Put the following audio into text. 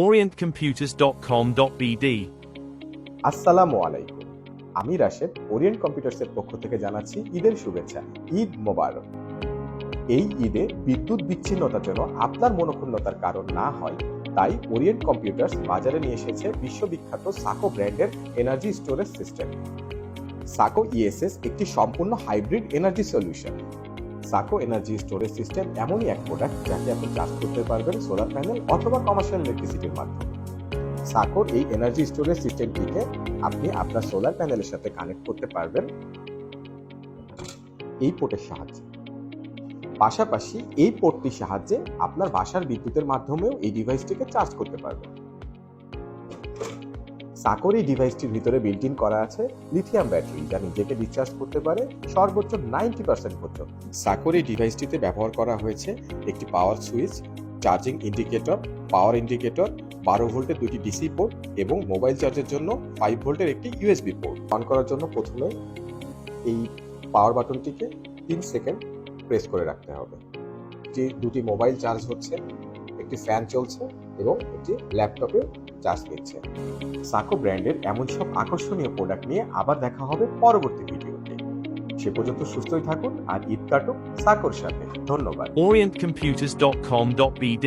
orientcomputers.com.bd আসসালামু আলাইকুম। আমি রাশেদ ওরিয়েন্ট কম্পিউটার্সের পক্ষ থেকে জানাচ্ছি ঈদের শুভেচ্ছা, ঈদ মোবারক। এই ঈদে বিদ্যুৎ বিচ্ছিন্নতা যেন আপনার মনোক্ষুণ্ণতার কারণ না হয়, তাই ওরিয়েন্ট কম্পিউটার্স বাজারে নিয়ে এসেছে বিশ্ববিখ্যাত সাকো ব্র্যান্ডের energy storage system Sako ESS একটি সম্পূর্ণ hybrid energy solution Sako energy storage system এমনই এক প্রোডাক্ট যাকে আপনি চার্জ করতে পারবেন সোলার প্যানেল অথবা কমার্শিয়াল ইলেকট্রিসিটির মাধ্যমে। সাকোর এই এনার্জি স্টোরেজ সিস্টেমটিকে আপনি আপনার সোলার প্যানেলের সাথে কানেক্ট করতে পারবেন। এই পোর্টের সাহায্যে। পাশাপাশি এই পোর্টটির সাহায্যে আপনার বাসার বিদ্যুতের মাধ্যমেও এই ডিভাইসটিকে চার্জ করতে পারবেন। সাকোর এই ডিভাইসটির ভিতরে বিল্ট ইন করা আছে লিথিয়াম ব্যাটারি যা নিজেকে ডিসচার্জ করতে পারে সর্বোচ্চ নাইনটি পার্সেন্ট পর্যন্ত সাকোর এই ডিভাইসটিতে ব্যবহার করা হয়েছে একটি power switch charging indicator power indicator বারো ভোল্টের দুটি ডিসি পোর্ট এবং মোবাইল চার্জের জন্য ফাইভ ভোল্টের একটি ইউএসবি পোর্ট অন করার জন্য প্রথমে এই পাওয়ার বাটনটিকে তিন সেকেন্ড প্রেস করে রাখতে হবে। যে দুটি মোবাইল চার্জ হচ্ছে, একটি ফ্যান চলছে এবং একটি ল্যাপটপে চার্জ দিচ্ছে সাকো ব্র্যান্ডের এমন সব আকর্ষণীয় প্রোডাক্ট নিয়ে আবার দেখা হবে পরবর্তী ভিডিওতে। সে পর্যন্ত সুস্থই থাকুন আর ঈদ কাটুক সাকোর সাথে। ধন্যবাদ। orientcomputers.com.bd